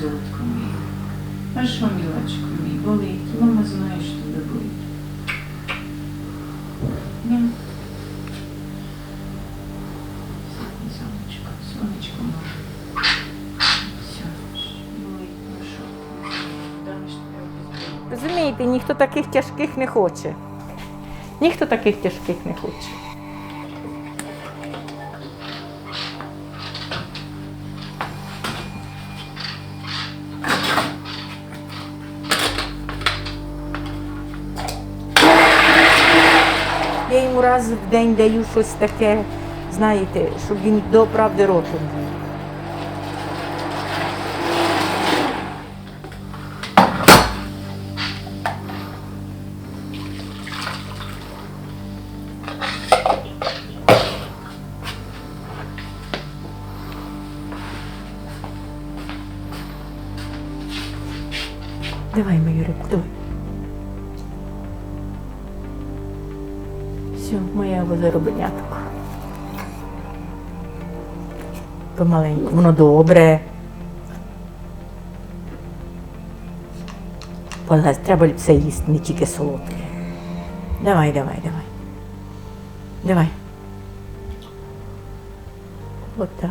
золотко мій. А що, мілочко мій, болить? Мама знає, що тебе болить. Ні? Сонечко, сонечко моє. Ну Розумієте, ніхто таких тяжких не хоче. Ніхто таких тяжких не хоче. Раз в день даю щось таке, знаєте, щоб він до правди роту був. Все, моя возоробенятко. Помаленьку, воно добре. Полез, треба все їсти, не тільки солодке. Давай, давай, давай. Давай. Отак.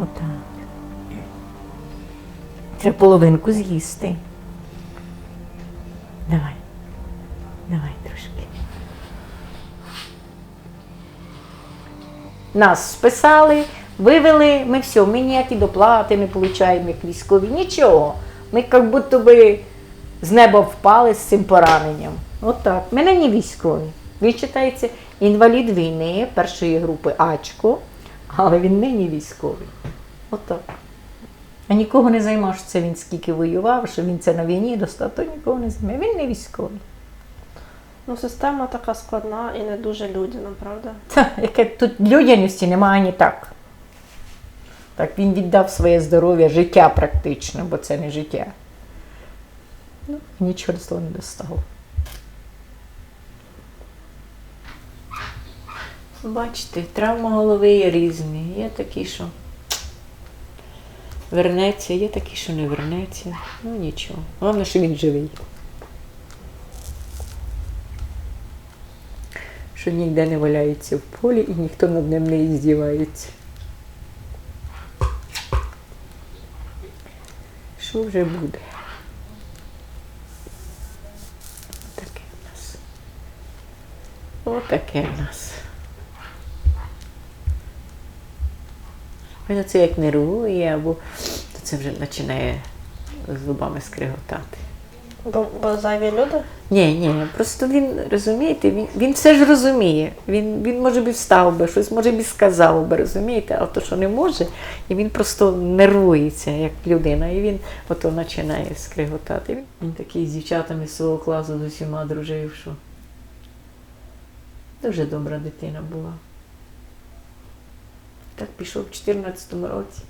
Отак. Треба половинку з'їсти. Нас списали, вивели, ми все, ми ніякі доплати не отримуємо, як військові, нічого. Ми як будто би з неба впали з цим пораненням. От так. Ми не військові. Він читається інвалід війни першої групи Ачко, але він нині військовий. От так. А нікого не займав, він скільки воював, що він це на війні достатньо нікого не займає. Він не військовий. Ну, система така складна і не дуже людяна, правда? Та, яке тут людяності немає ні так. Так, він віддав своє здоров'я, життя практично, бо це не життя. Ну, нічого з того не достало. Бачите, травма голови є різні. Є такі, що вернеться, є такі, що не вернеться. Ну нічого. Головне, що він живий. Що ніде не валяється в полі і ніхто над ним не іздівається. Що вже буде? Таке в нас. Отаке в нас. Він це як нервує, або то це вже починає зубами скриготати. Бо, бо зайві люди. Ні, ні, просто він розумієте, він, він все ж розуміє. Він, він може б і встав би, щось може б і сказав би, розумієте, але то, що не може, і він просто нервується як людина, і він ото починає скриготати. Він, він такий з дівчатами з свого класу з усіма дружив, що дуже добра дитина була. Так пішов в 14-му році.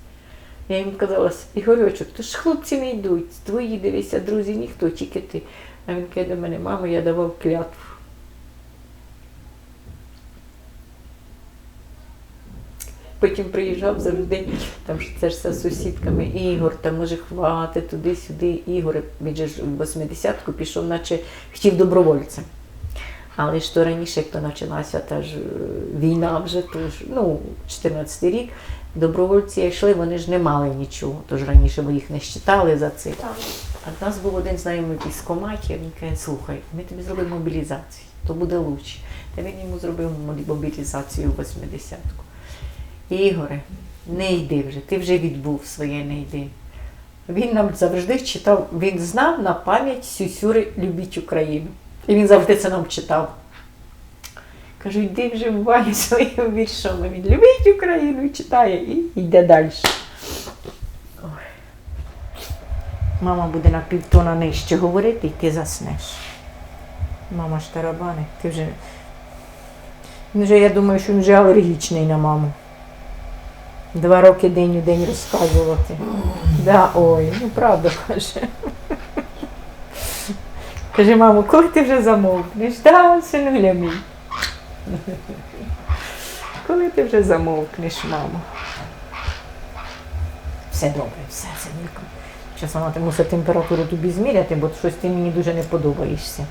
Я їм казала, Ігорьочок, то ж хлопці не йдуть, твої дивися, друзі, ніхто, тільки ти. А він каже до мене, мамо, я давав клятву. Потім приїжджав завжди, там ж це ж все з сусідками, Ігор, там може хвати туди-сюди. Ігор, він же в 80-ку пішов, наче хотів добровольцем. Але ж то раніше, як то почалася та ж війна вже, то ж, ну, 14 рік, добровольці йшли, вони ж не мали нічого. Тож раніше ми їх не щитали за це. А в нас був один знайомий в він каже, слухай, ми тобі зробимо мобілізацію, то буде краще. Та він йому зробив мобілізацію в 80-ку. Ігоре, не йди вже, ти вже відбув своє, не йди. Він нам завжди читав, він знав на пам'ять сюсюри Любіть Україну. І він завжди це нам читав. Кажу, йди вже в баню своїм віршом. Він любить Україну читає і йде далі. Ой. Мама буде на півтона нижче говорити, і ти заснеш. Мама ж тарабани, ти вже. Він вже, я думаю, що він вже алергічний на маму. Два роки день у день розказувати. Да, ой, ну правда каже. Каже, мамо, коли ти вже замовкнеш? Да, синуля мій. Коли ти вже замовкнеш, мамо? все добре, все, все Зараз ти мусить температуру тобі зміряти, бо щось ти мені дуже не подобаєшся.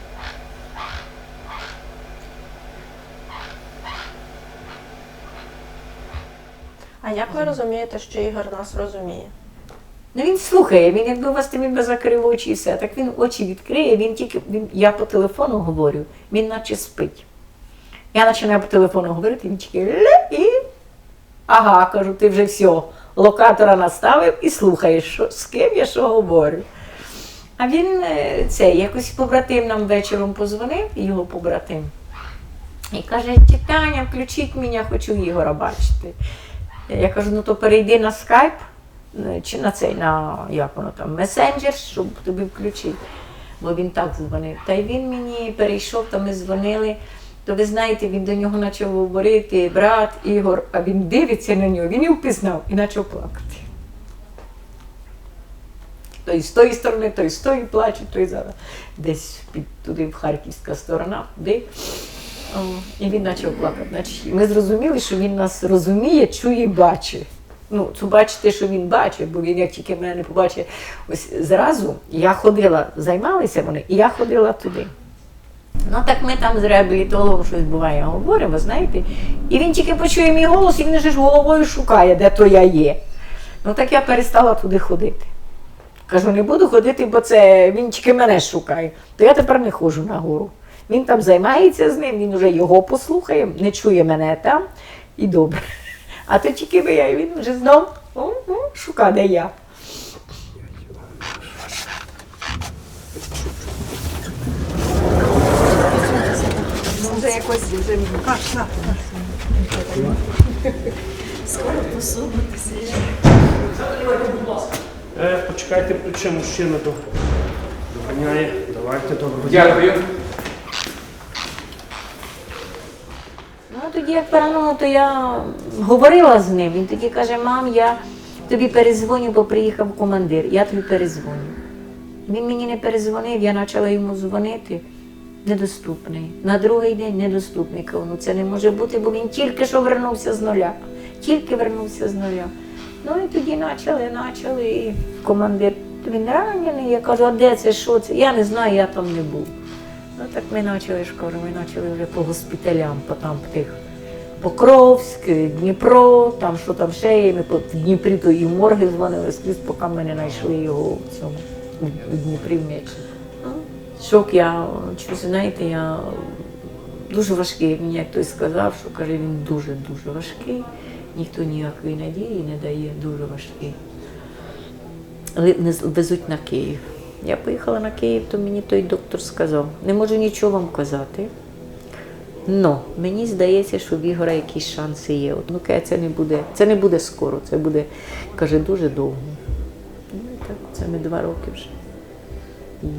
А як ви розумієте, що Ігор нас розуміє? Ну він слухає, він якби у вас він би закрив очі і все. Так він очі відкриє, він тільки він, я по телефону говорю, він наче спить. Я починаю по телефону говорити, він тільки і. Ага, кажу, ти вже все, локатора наставив і слухаєш, що, з ким я що говорю. А він е, це, якось побратим нам вечором позвонив, його побратим. І каже, Тітаня, включіть мене, хочу Ігора бачити. Я кажу, ну то перейди на скайп чи на цей, на як воно там, месенджер, щоб тобі включити. Бо він так дзвонив. Та й він мені перейшов, то ми дзвонили. То ви знаєте, він до нього почав говорити, брат Ігор, а він дивиться на нього, він і впізнав і почав плакати. Той з тої сторони, той з тої плаче, той зараз десь під туди в Харківська сторона, туди. І він почав плакати. Ми зрозуміли, що він нас розуміє, чує і бачить. Ну, це бачите, що він бачить, бо він як тільки мене побачить, ось зразу я ходила, займалися вони, і я ходила туди. Ну так ми там з реабілітологом щось буває, говоримо, знаєте. І він тільки почує мій голос, і він же ж головою шукає, де то я є. Ну так я перестала туди ходити. Кажу, не буду ходити, бо це він тільки мене шукає. То я тепер не ходжу на гору. Він там займається з ним, він вже його послухає, не чує мене там і добре. А то тільки ви, я, він вже знов о, де я. Може якось вже Е, почекайте, плече мужчина до... доганяє. Давайте доброго Дякую. Ну, тоді як перенуло, то я говорила з ним. Він тоді каже, мам, я тобі перезвоню, бо приїхав командир, я тобі перезвоню. Він мені не перезвонив, я почала йому дзвонити. Недоступний. На другий день недоступний. Кажу, ну це не може бути, бо він тільки що вернувся з нуля. Тільки вернувся з нуля. Ну і тоді почали, почали. І командир, він ранений. Я кажу, а де це, що це? Я не знаю, я там не був. Ну так ми почали ж ми почали вже по госпіталям, по там тих. Покровськ, Дніпро, там що там ще є, ми по в Дніпрі то і в морги дзвонили, скрізь, поки ми не знайшли його в цьому в Дніпрі в Мечі. Ну, Шок я чусь, знаєте, я дуже важкий, мені як хтось сказав, що каже, він дуже-дуже важкий, ніхто ніякої надії не дає, дуже важкий. Але не везуть на Київ. Я поїхала на Київ, то мені той доктор сказав, не можу нічого вам казати. Но мені здається, що в Ігора якісь шанси є. От, ну, це не буде, це не буде скоро, це буде, каже, дуже довго. Ну, і так, це ми два роки вже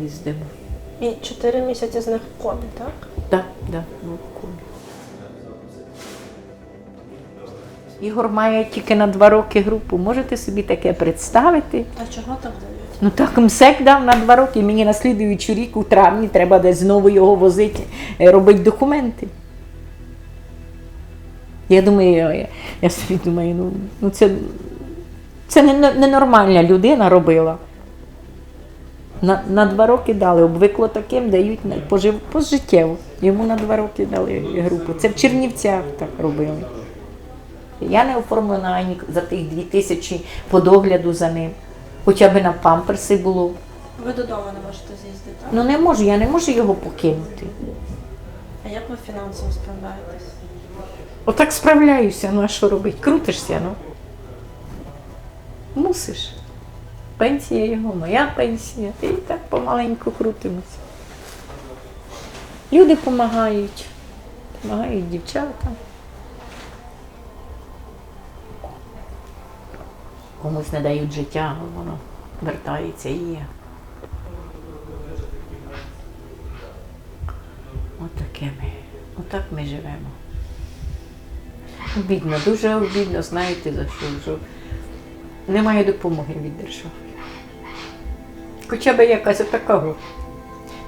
їздимо. І чотири місяці з них в комі, так? Так, так, ну, в комі. Ігор має тільки на два роки групу. Можете собі таке представити? А чого так дають? Ну так МСЕК дав на два роки. Мені на слідуючий рік у травні треба десь знову його возити, е, робити документи. Я думаю, я, я собі думаю, ну, ну це, це не- не- ненормальна людина робила. На, на два роки дали, обвикло таким, дають на- пожив, пожиттєво. Йому на два роки дали групу. Це в Чернівцях так робили. Я не оформлена ані за тих дві тисячі по догляду за ним. Хоча б на памперси було. Ви додому не можете з'їздити, так? Ну не можу, я не можу його покинути. А як ви фінансово справляєтесь? Отак справляюся, ну а що робити? Крутишся, ну. Мусиш. Пенсія його, моя пенсія. І так помаленьку крутимося. Люди допомагають, допомагають дівчатам. Комусь не дають життя, воно вертається і є. Отаке ми. Отак ми живемо. Обідно, дуже обідно, знаєте за що? що немає допомоги від держави. Хоча б якась така.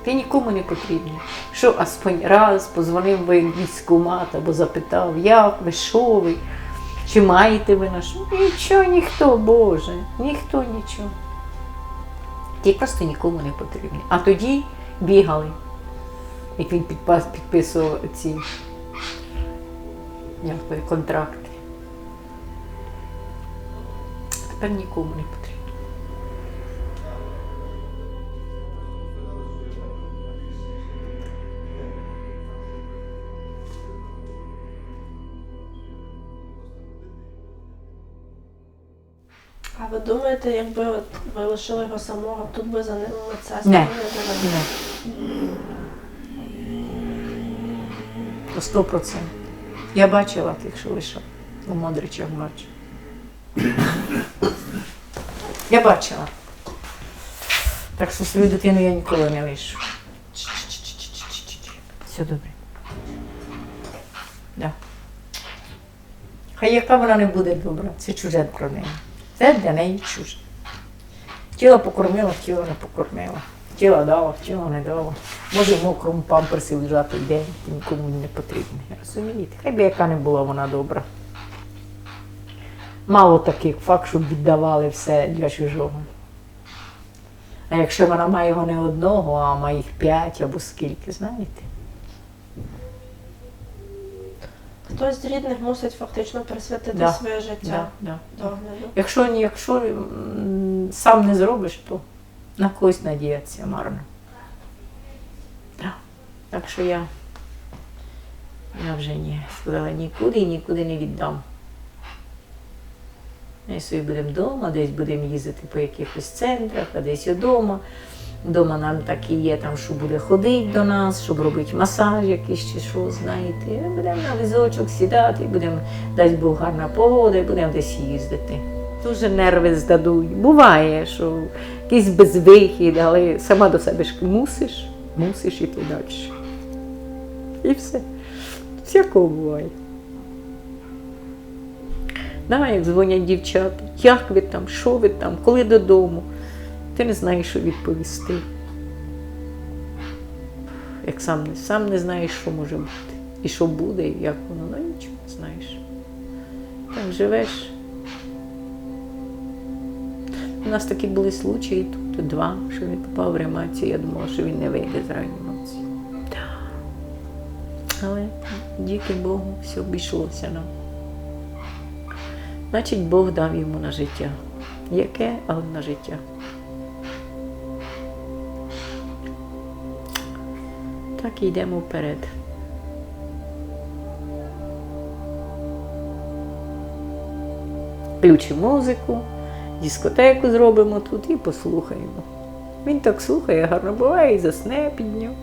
Ти нікому не потрібний. Що Аспонь раз позвонив в військкомат або запитав, як ви, що ви. Чи маєте ви наш? Нічого, ніхто, Боже, ніхто нічого. Ті просто нікому не потрібні. А тоді бігали, як він підписував ці як то, контракти. Тепер нікому не потрібно. А ви думаєте, якби от ви лишили його самого, тут би за ним медсестри Не. Сто процентів. Я бачила тих, що лише у Модричах бачу. Я бачила. Так що свою дитину я ніколи не лишу. Все добре. Да. Хай яка вона не буде добра, це чуже про неї. Це для неї чуже. Хотіла покормила, хотіла не покормила. Хотіла дала, хотіла не дала. Може в мокрому памперсі лежати день, нікому не потрібно. Розумієте? Хай би яка не була вона добра. Мало таких факт, щоб віддавали все для чужого. А якщо вона має його не одного, а має їх п'ять або скільки, знаєте? Хтось з рідних мусить фактично присвятити Да. своє життя Да, да. Якщо, якщо м, сам не зробиш, то на когось надіятися марно. Так. Що я, я вже ні, сказала нікуди і нікуди не віддам. Ми собі будемо вдома, десь будемо їздити по якихось центрах, а десь вдома. Вдома нам так і є, там, що буде ходити до нас, щоб робити масаж якийсь чи що, знаєте. Будемо на візочок сідати, будемо, дасть Бог гарна погода, будемо десь їздити. Дуже нерви здадуть. Буває, що якийсь безвихід, але сама до себе ж мусиш, мусиш іти далі. І все. Всякого буває. Да, як дзвонять дівчата, як ви там, що ви там, коли додому. Ти не знаєш, що відповісти. Як сам не, сам не знаєш, що може бути. І що буде, і як воно, ну нічого не знаєш. Так живеш. Нас такі були случаї тут два, що він попав в реанімацію. Я думала, що він не вийде з реанімації. Але дяки Богу, все обійшлося нам. Значить, Бог дав йому на життя. Яке, але на життя. Так і йдемо вперед. Включимо музику, дискотеку зробимо тут і послухаємо. Він так слухає, гарно буває і засне під нього.